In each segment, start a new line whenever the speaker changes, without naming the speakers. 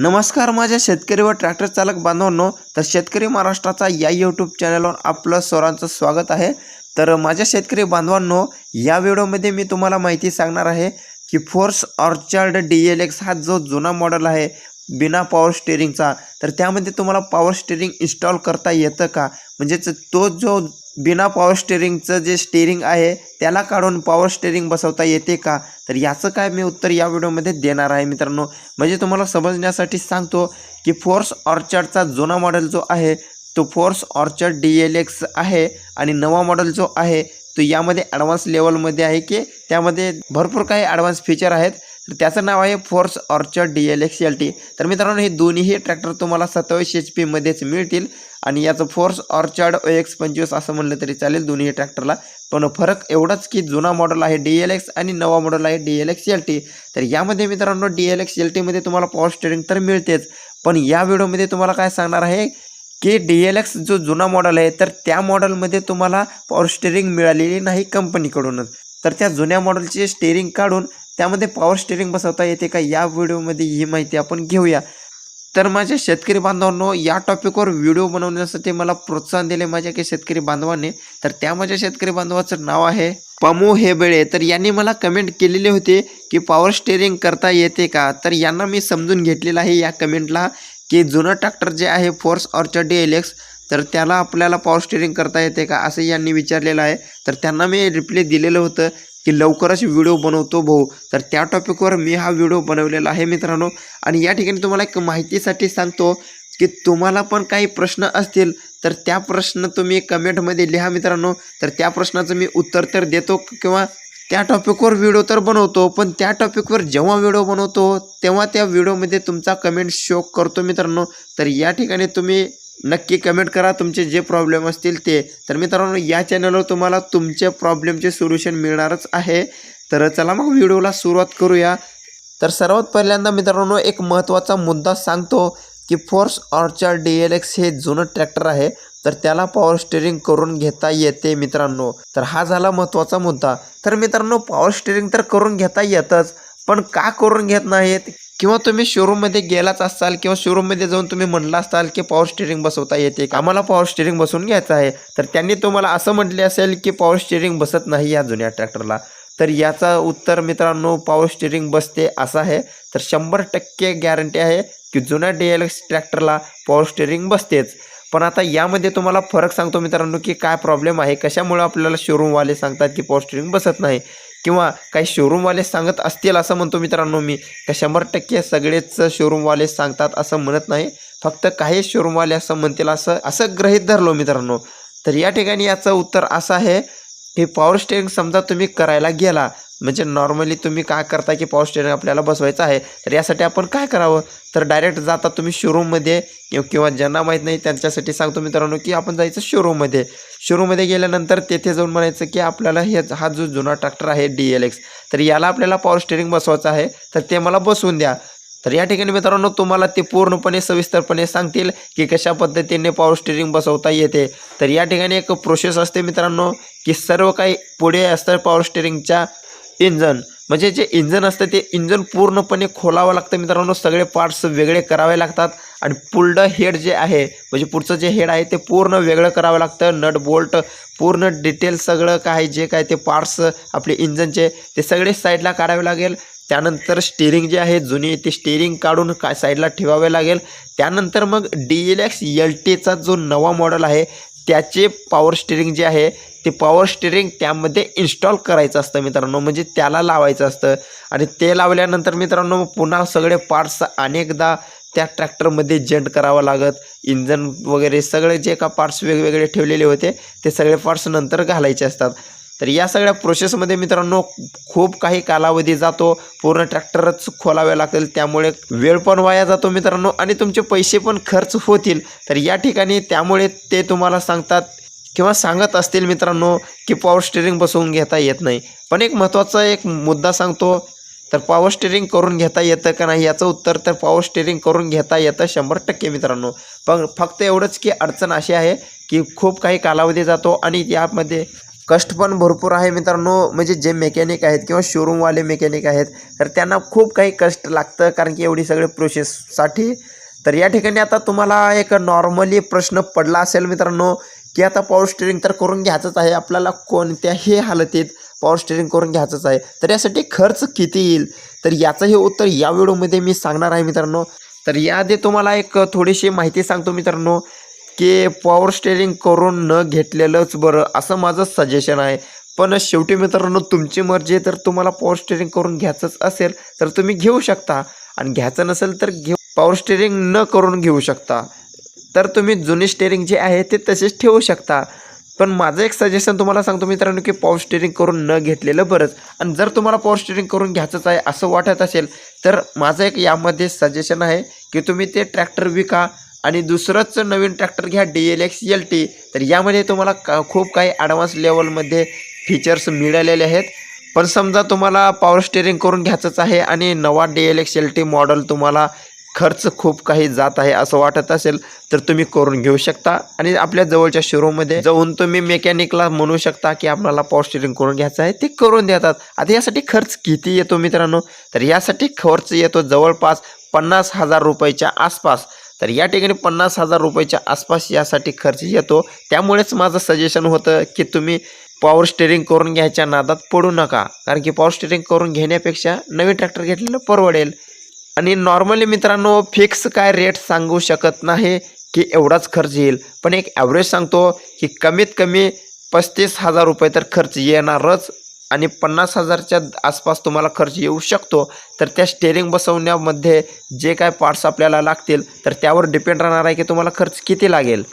नमस्कार माझ्या शेतकरी व ट्रॅक्टर चालक बांधवांनो तर शेतकरी महाराष्ट्राचा या यूट्यूब चॅनलवर आपलं सर्वांचं स्वागत आहे. तर माझ्या शेतकरी बांधवांनो या व्हिडिओमध्ये मी तुम्हाला माहिती सांगणार आहे की Force Orchard D L X हा जो जुना मॉडेल आहे बिना पॉवर स्टेरिंगचा तर त्यामध्ये तुम्हाला पॉवर स्टेरिंग इन्स्टॉल करता येतं का? म्हणजेच तो जो बिना पॉवर स्टेरिंगचं जे स्टेरिंग आहे त्याला काढून पॉवर स्टेरिंग बसवता येते का? तर याचं काय मी उत्तर या व्हिडिओमध्ये देणार आहे मित्रांनो. म्हणजे तुम्हाला समजण्यासाठी सांगतो की फोर्स ऑर्चर्डचा जुना मॉडेल जो आहे तो Force Orchard D L X आहे आणि नवा मॉडेल जो आहे तो यामध्ये ॲडव्हान्स लेवलमध्ये आहे की त्यामध्ये भरपूर काही ॲडव्हान्स फीचर आहेत. त्याचं नाव आहे Force Orchard D L X L T तर मित्रांनो हे दोन्हीही ट्रॅक्टर तुम्हाला सत्तावीस एच पीमध्येच मिळतील आणि याचं फोर्स ऑर्चर्ड ओ एक्स पंचवीस असं म्हणलं तरी चालेल दोन्ही ट्रॅक्टरला पण फरक एवढाच की जुना मॉडेल आहे डी एल एक्स आणि नवा मॉडेल आहे D L X L T तर यामध्ये मित्रांनो डी एल एक्स एल टीमध्ये तुम्हाला पॉवर स्टेरिंग तर मिळतेच. पण या व्हिडिओमध्ये तुम्हाला काय सांगणार आहे की डी एल एक्स जो जुना मॉडेल आहे तर त्या मॉडेलमध्ये तुम्हाला पॉवर स्टेरिंग मिळालेली नाही कंपनीकडूनच तर त्या जुन्या मॉडेलचे स्टेरिंग काढून त्यामध्ये पॉवर स्टेरिंग बसवता येते का? या व्हिडिओमध्ये ही माहिती आपण घेऊया. तर माझ्या शेतकरी बांधवांनो या टॉपिकवर व्हिडिओ बनवण्यासाठी मला प्रोत्साहन दिले माझ्या काही शेतकरी बांधवांनी. तर त्या माझ्या शेतकरी बांधवाचं नाव आहे पमो हेबळे. तर यांनी मला कमेंट केलेले होते की पॉवर स्टेरिंग करता येते का? तर यांना मी समजून घेतलेलं आहे या कमेंटला की जुनं ट्रॅक्टर जे आहे Force Orchard D L X तर त्याला आपल्याला पॉवर स्टेरिंग करता येते का? असं यांनी विचारलेलं आहे. तर त्यांना मी रिप्ले दिलेलं होतं की लवकरच व्हिडिओ बनवतो भाऊ. तर त्या टॉपिकवर मी हा व्हिडिओ बनवलेला आहे मित्रांनो. आणि या ठिकाणी तुम्हाला एक माहितीसाठी सांगतो की तुम्हाला पण काही प्रश्न असतील तर त्या प्रश्न तुम्ही कमेंटमध्ये लिहा मित्रांनो. तर त्या प्रश्नाचं मी उत्तर तर देतो किंवा त्या टॉपिकवर व्हिडिओ तर बनवतो पण त्या टॉपिकवर जेव्हा व्हिडिओ बनवतो तेव्हा त्या व्हिडिओमध्ये तुमचा कमेंट शो करतो मित्रांनो. तर या ठिकाणी तुम्ही नक्की कमेंट करा. तुमचे जे प्रॉब्लेम असतील ते. तर मित्रांनो या चॅनलवर तुम्हाला तुमच्या प्रॉब्लेमचे सोल्युशन मिळणारच आहे. तर चला मग व्हिडिओला सुरुवात करूया. तर सर्वात पहिल्यांदा मित्रांनो एक महत्त्वाचा मुद्दा सांगतो की Force Orchard D L X हे जुनं ट्रॅक्टर आहे. तर त्याला पॉवर स्टेरिंग करून घेता येते मित्रांनो. तर हा झाला महत्त्वाचा मुद्दा. तर मित्रांनो पॉवर स्टेरिंग तर करून घेता येतच पण का करून घेत नाहीत? किंवा तुम्ही शोरूममध्ये गेलाच असाल किंवा शोरूममध्ये जाऊन तुम्ही म्हणला असाल की पॉवर स्टेरिंग बसवता येते आम्हाला पॉवर स्टेरिंग बसवून घ्यायचं आहे. तर त्यांनी तुम्हाला असं म्हटले असेल की पॉवर स्टेरिंग बसत नाही या जुन्या ट्रॅक्टरला तर याचं उत्तर मित्रांनो पॉवर स्टेरिंग बसते असं आहे. तर शंभर टक्के गॅरंटी आहे की जुन्या डी एल एक्स ट्रॅक्टरला पॉवर स्टेरिंग बसतेच. पण आता यामध्ये तुम्हाला फरक सांगतो मित्रांनो की काय प्रॉब्लेम आहे कशामुळे आपल्याला शोरूमवाले सांगतात की पॉवर स्टेरिंग बसत नाही? किंवा काही शोरूमवाले सांगत असतील असं म्हणतो मित्रांनो मी का शंभर टक्के सगळेच शोरूमवाले सांगतात असं म्हणत नाही. फक्त काही शोरूमवाले असं म्हणतील असं असं गृहीत धरलो मित्रांनो. तर या ठिकाणी याचं उत्तर असं आहे हे पॉवर स्टेरिंग समजा तुम्ही करायला गेला म्हणजे नॉर्मली तुम्ही काय करता की पॉवर स्टेरिंग आपल्याला बसवायचं आहे तर यासाठी आपण काय करावं? तर डायरेक्ट जाता तुम्ही शोरूममध्ये किंवा किंवा ज्यांना माहीत नाही त्यांच्यासाठी सांगतो मित्रांनो की आपण जायचं शोरूममध्ये शोरूममध्ये गेल्यानंतर तेथे जाऊन म्हणायचं की आपल्याला हे हा जो जुना ट्रॅक्टर आहे डी एल एक्स तर याला आपल्याला पॉवर स्टेरिंग बसवायचं आहे तर ते मला बसवून द्या. तर या ठिकाणी मित्रांनो तुम्हाला ते पूर्णपणे सविस्तरपणे सांगतील की कशा पद्धतीने पॉवर स्टेरिंग बसवता येते. तर या ठिकाणी एक प्रोसेस असते मित्रांनो की सर्व काही पुढे असतं पॉवर स्टेरिंगच्या इंजन म्हणजे जे इंजन असतं ते इंजन पूर्णपणे खोलावं लागतं मित्रांनो. सगळे पार्ट्स वेगळे करावे लागतात आणि पुल्ड हेड जे आहे म्हणजे पुढचं जे हेड आहे ते पूर्ण वेगळं करावं लागतं. नट बोल्ट पूर्ण डिटेल सगळं काय जे काय ते पार्ट्स आपले इंजनचे ते सगळे साईडला काढावे लागेल. त्यानंतर स्टेरिंग जे आहे जुनी ते स्टेरिंग काढून काय साईडला ठेवावे लागेल. त्यानंतर मग डी एल एक्स एल टीचा जो नवा मॉडेल आहे त्याचे पॉवर स्टिअरिंग जे आहे ते पॉवर स्टिअरिंग त्यामध्ये इन्स्टॉल करायचं असतं मित्रांनो. म्हणजे त्याला लावायचं असतं. आणि ते लावल्यानंतर मित्रांनो पुन्हा सगळे पार्ट्स अनेकदा त्या ट्रॅक्टरमध्ये जंट करावं लागत. इंजन वगैरे सगळे जे का पार्ट्स वेगवेगळे ठेवलेले होते ते सगळे पार्ट्स नंतर घालायचे असतात. तर या सगळ्या प्रोसेसमध्ये मित्रांनो खूप काही कालावधी जातो. पूर्ण ट्रॅक्टरच खोलावे लागतील. त्यामुळे वेळ पण वाया जातो मित्रांनो आणि तुमचे पैसे पण खर्च होतील. तर या ठिकाणी त्यामुळे ते तुम्हाला सांगतात किंवा सांगत असतील मित्रांनो की पॉवर स्टेरिंग बसवून घेता येत नाही. पण एक महत्त्वाचा एक मुद्दा सांगतो तर पॉवर स्टेरिंग करून घेता येतं का नाही याचं उत्तर तर पॉवर स्टेरिंग करून घेता येतं शंभर टक्के मित्रांनो. पण फक्त एवढंच की अडचण अशी आहे की खूप काही कालावधी जातो आणि यामध्ये कष्ट पण भरपूर आहे मित्रांनो. म्हणजे जे मेकॅनिक आहेत किंवा शोरूमवाले मेकॅनिक आहेत तर त्यांना खूप काही कष्ट लागतं. कारण की एवढी सगळी प्रोसेससाठी तर या ठिकाणी आता तुम्हाला एक नॉर्मली प्रश्न पडला असेल मित्रांनो की आता पॉवर स्टेरिंग तर करून घ्यायचंच आहे. आपल्याला कोणत्याही हालतीत पॉवर स्टेरिंग करून घ्यायचंच आहे. तर यासाठी खर्च किती येईल? तर याचंही उत्तर या व्हिडिओमध्ये मी सांगणार आहे मित्रांनो. तर याआधी तुम्हाला एक थोडीशी माहिती सांगतो मित्रांनो की पॉवर स्टेरिंग करून न घेतलेलंच बरं असं माझं सजेशन आहे. पण शेवटी मित्रांनो तुमची मर्जी आहे तर तुम्हाला पॉवर स्टेरिंग करून घ्यायचंच असेल तर तुम्ही घेऊ शकता. आणि घ्यायचं नसेल तर घेऊ पॉवर स्टेरिंग न करून घेऊ शकता. तर तुम्ही जुने स्टेरिंग जे आहे ते तसेच ठेवू शकता. पण माझं एक सजेशन तुम्हाला सांगतो मित्रांनो की पॉवर स्टेरिंग करून न घेतलेलं बरंच. आणि जर तुम्हाला पॉवर स्टेरिंग करून घ्यायचंच आहे असं वाटत असेल तर माझं एक यामध्ये सजेशन आहे की तुम्ही ते ट्रॅक्टर विका आणि दुसरंच नवीन ट्रॅक्टर घ्या D L X L T तर यामध्ये तुम्हाला का खूप काही ॲडव्हान्स लेवलमध्ये फीचर्स मिळालेले आहेत. पण समजा तुम्हाला पॉवर स्टेरिंग करून घ्यायचंच आहे आणि नवा D L X L T model तुम्हाला खर्च खूप काही जात आहे असं वाटत असेल तर तुम्ही करून घेऊ शकता. आणि आपल्या जवळच्या शोरूममध्ये जाऊन तुम्ही मेकॅनिकला म्हणू शकता की आपल्याला पॉवर स्टेरिंग करून घ्यायचं आहे ते करून देतात. आता यासाठी खर्च किती येतो मित्रांनो? तर यासाठी खर्च येतो जवळपास पन्नास हजार रुपयाच्या आसपास. तर या ठिकाणी पन्नास हजार रुपयाच्या आसपास यासाठी खर्च येतो. त्यामुळेच माझं सजेशन होतं की तुम्ही पॉवर स्टेरिंग करून घ्यायच्या नादात पडू नका. कारण की पॉवर स्टेरिंग करून घेण्यापेक्षा नवीन ट्रॅक्टर घेतलेलं परवडेल. आणि नॉर्मली मित्रांनो फिक्स काय रेट सांगू शकत नाही की एवढाच खर्च येईल. पण एक ॲव्हरेज सांगतो की कमीत कमी पस्तीस हजार रुपये तर खर्च येणारच. आणि पन्नास हजारच्या आसपास तुम्हाला खर्च येऊ शकतो. तर त्या स्टेरिंग बसवण्यामध्ये जे काय पार्ट्स आपल्याला लागतील तर त्यावर डिपेंड राहणार आहे की तुम्हाला खर्च किती लागेल.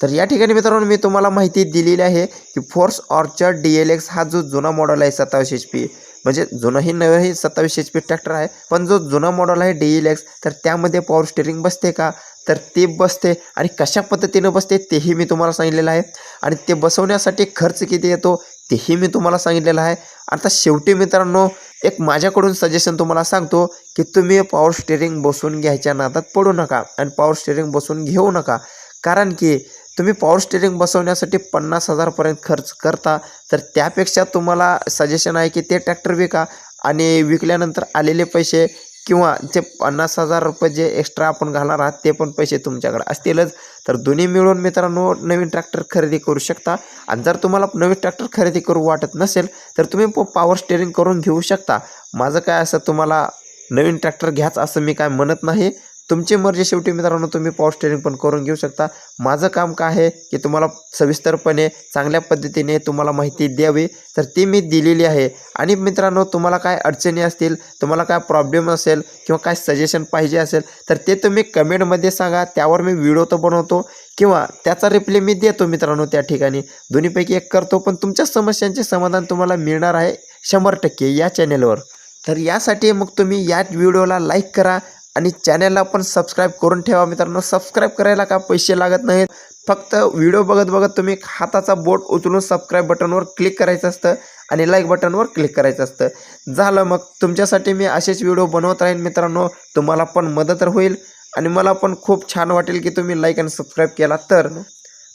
तर या ठिकाणी मित्रांनो मी तुम्हाला माहिती दिलेली आहे की Force Orchard D L X हा जो जुना मॉडेल आहे सत्तावीस एच पी म्हणजे जुनंही नवंही सत्तावीस एच पी ट्रॅक्टर आहे पण जो जुना मॉडेल आहे डी एल एक्स तर त्यामध्ये पॉवर स्टेरिंग बसते का? तर ते बसते आणि कशा पद्धतीनं बसते तेही मी तुम्हाला सांगितलेलं आहे. आणि ते बसवण्यासाठी खर्च किती येतो तेही मी तुम्हाला सांगितलेलं आहे. आता शेवटी मित्रांनो एक माझ्याकडून सजेशन तुम्हाला सांगतो की तुम्ही पॉवर स्टेरिंग बसून घ्यायच्या नादात पडू नका आणि पॉवर स्टेरिंग बसून घेऊ नका. कारण की तुम्ही पॉवर स्टेरिंग बसवण्यासाठी पन्नास हजारपर्यंत खर्च करता तर त्यापेक्षा तुम्हाला सजेशन आहे की ते ट्रॅक्टर विका आणि विकल्यानंतर आलेले पैसे किंवा जे पन्नास हजार रुपये जे एक्स्ट्रा आपण घालणार आहात ते पण पैसे तुमच्याकडे असतीलच. तर दोन्ही मिळून मित्रांनो नवीन ट्रॅक्टर खरेदी करू शकता. आणि जर तुम्हाला नवीन ट्रॅक्टर खरेदी करू वाटत नसेल तर तुम्ही पॉवर स्टेरिंग करून घेऊ शकता. माझं काय असं तुम्हाला नवीन ट्रॅक्टर घ्याच असं मी काय म्हणत नाही. तुमची मर्जी शेवटी मित्रांनो तुम्ही पॉवर स्टेरिंग पण करून घेऊ शकता. माझं काम काय आहे की तुम्हाला सविस्तरपणे चांगल्या पद्धतीने तुम्हाला माहिती द्यावी. तर ती मी दिलेली आहे. आणि मित्रांनो तुम्हाला काय अडचणी असतील तुम्हाला काय प्रॉब्लेम असेल किंवा काय सजेशन पाहिजे असेल तर ते तुम्ही कमेंटमध्ये सांगा. त्यावर मी व्हिडिओ तर बनवतो किंवा त्याचा रिप्ले मी देतो मित्रांनो त्या ठिकाणी. दोन्हीपैकी एक करतो पण तुमच्या समस्यांचे समाधान तुम्हाला मिळणार आहे शंभर टक्के या चॅनेलवर तर यासाठी मग तुम्ही या व्हिडिओला लाईक करा. आणि चॅनलला पण सबस्क्राईब करून ठेवा मित्रांनो. सबस्क्राईब करायला का पैसे लागत नाहीत. फक्त व्हिडिओ बघत बघत तुम्ही हाताचा बोट उचलून सबस्क्राईब बटनवर क्लिक करायचं असतं आणि लाईक बटनवर क्लिक करायचं असतं. झालं मग. तुमच्यासाठी मी असेच व्हिडिओ बनवत राहीन मित्रांनो. तुम्हाला पण मदत होईल आणि मला पण खूप छान वाटेल की तुम्ही लाईक आणि सबस्क्राईब केला तर.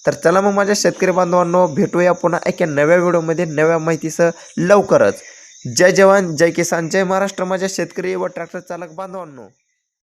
तर चला मग माझ्या शेतकरी बांधवांनो भेटूया पुन्हा एका नव्या व्हिडिओमध्ये नव्या माहितीसह लवकरच. जय जवान जय किसान जय महाराष्ट्र माझ्या शेतकरी व ट्रॅक्टर चालक बांधवांनो.